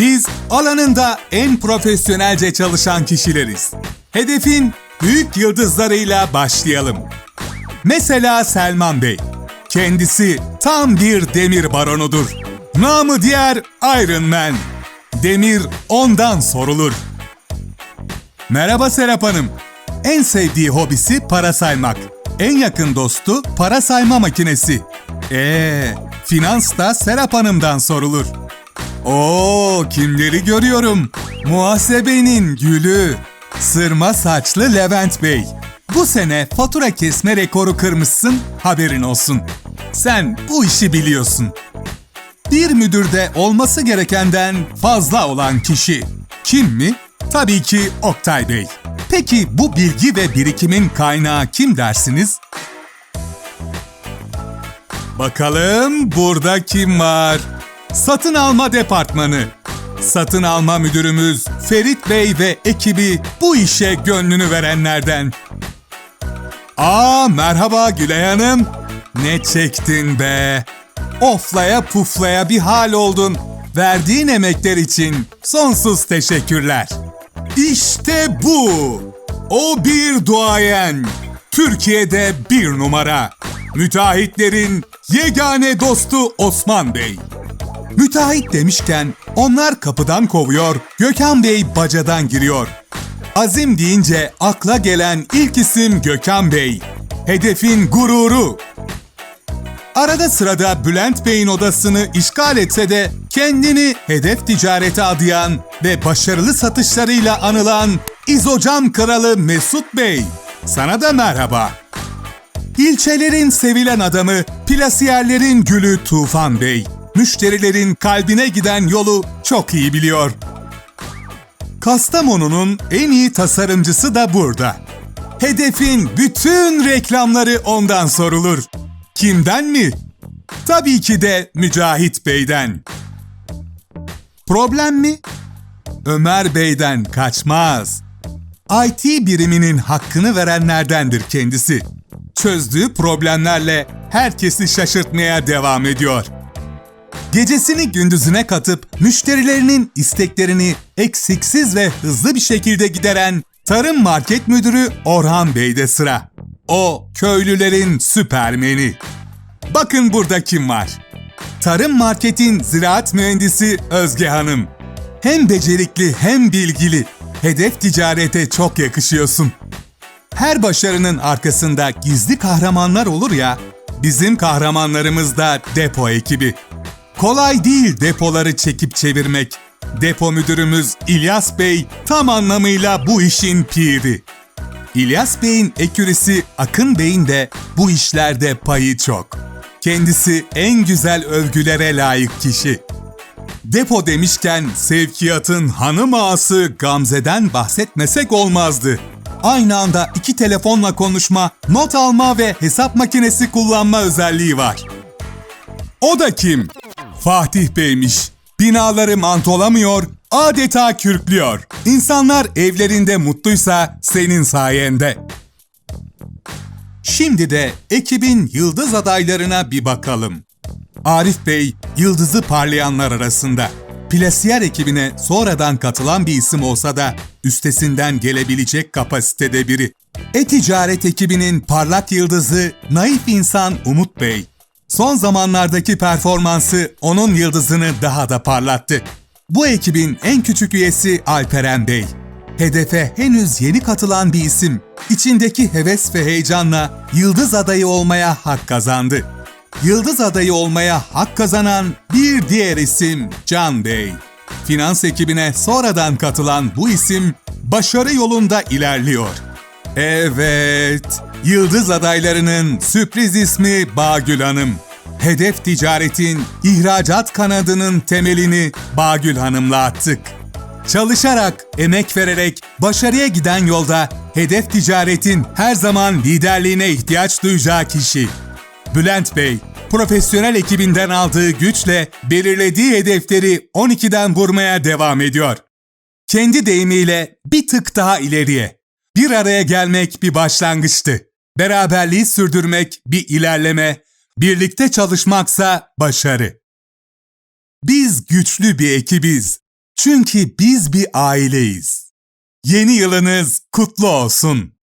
Biz alanında en profesyonelce çalışan kişileriz. Hedefin büyük yıldızlarıyla başlayalım. Mesela Selman Bey. Kendisi tam bir demir baronudur. Namı diğer Iron Man. Demir ondan sorulur. Merhaba Serap Hanım. En sevdiği hobisi para saymak. En yakın dostu para sayma makinesi. Ee, finans da Serap Hanım'dan sorulur. Oo, kimleri görüyorum? Muhasebenin gülü. Sırma saçlı Levent Bey. Bu sene fatura kesme rekoru kırmışsın, haberin olsun. Sen bu işi biliyorsun. Bir müdürde olması gerekenden fazla olan kişi. Kim mi? Tabii ki Oktay Bey. Peki bu bilgi ve birikimin kaynağı kim dersiniz? Bakalım burada kim var? Satın alma departmanı. Satın alma müdürümüz Ferit Bey ve ekibi bu işe gönlünü verenlerden. Aa merhaba Gülay Hanım. Ne çektin be? Oflaya puflaya bir hal oldun. Verdiğin emekler için sonsuz teşekkürler. İşte bu. O bir duayen. Türkiye'de bir numara. Müteahhitlerin yegane dostu Osman Bey. Müteahhit demişken onlar kapıdan kovuyor, Gökhan Bey bacadan giriyor. Azim deyince akla gelen ilk isim Gökhan Bey. Hedefin gururu. Arada sırada Bülent Bey'in odasını işgal etse de kendini hedef ticarete adayan ve başarılı satışlarıyla anılan İzocam Kralı Mesut Bey. Sana da merhaba. İlçelerin sevilen adamı, plasiyerlerin gülü Tufan Bey. Müşterilerin kalbine giden yolu çok iyi biliyor. Kastamonu'nun en iyi tasarımcısı da burada. Hedefin bütün reklamları ondan sorulur. Kimden mi? Tabii ki de Mücahit Bey'den. Problem mi? Ömer Bey'den kaçmaz. IT biriminin hakkını verenlerdendir kendisi. Çözdüğü problemlerle herkesi şaşırtmaya devam ediyor. Gecesini gündüzüne katıp müşterilerinin isteklerini eksiksiz ve hızlı bir şekilde gideren Tarım Market Müdürü Orhan Bey'de sıra. O köylülerin süpermeni. Bakın burada kim var? Tarım Market'in ziraat mühendisi Özge Hanım. Hem becerikli hem bilgili. Hedef ticarete çok yakışıyorsun. Her başarının arkasında gizli kahramanlar olur ya, bizim kahramanlarımız da depo ekibi. Kolay değil depoları çekip çevirmek. Depo müdürümüz İlyas Bey tam anlamıyla bu işin piri. İlyas Bey'in ekürisi Akın Bey'in de bu işlerde payı çok. Kendisi en güzel övgülere layık kişi. Depo demişken sevkiyatın hanım ağası Gamze'den bahsetmesek olmazdı. Aynı anda iki telefonla konuşma, not alma ve hesap makinesi kullanma özelliği var. O da kim? Fatih Bey'miş. Binaları mantolamıyor, adeta kürklüyor. İnsanlar evlerinde mutluysa senin sayende. Şimdi de ekibin yıldız adaylarına bir bakalım. Arif Bey, yıldızı parlayanlar arasında. Plasiyer ekibine sonradan katılan bir isim olsa da üstesinden gelebilecek kapasitede biri. E-ticaret ekibinin parlak yıldızı naif insan Umut Bey. Son zamanlardaki performansı onun yıldızını daha da parlattı. Bu ekibin en küçük üyesi Alperen Bey. Hedefe henüz yeni katılan bir isim. İçindeki heves ve heyecanla yıldız adayı olmaya hak kazandı. Yıldız adayı olmaya hak kazanan bir diğer isim Can Bey. Finans ekibine sonradan katılan bu isim başarı yolunda ilerliyor. Evet, yıldız adaylarının sürpriz ismi Bağgül Hanım. Hedef ticaretin ihracat kanadının temelini Bağgül Hanım'la attık. Çalışarak, emek vererek başarıya giden yolda hedef ticaretin her zaman liderliğine ihtiyaç duyacağı kişi. Bülent Bey, profesyonel ekibinden aldığı güçle belirlediği hedefleri 12'den vurmaya devam ediyor. Kendi deyimiyle bir tık daha ileriye. Bir araya gelmek bir başlangıçtı. Beraberliği sürdürmek bir ilerleme, birlikte çalışmaksa başarı. Biz güçlü bir ekibiz. Çünkü biz bir aileyiz. Yeni yılınız kutlu olsun.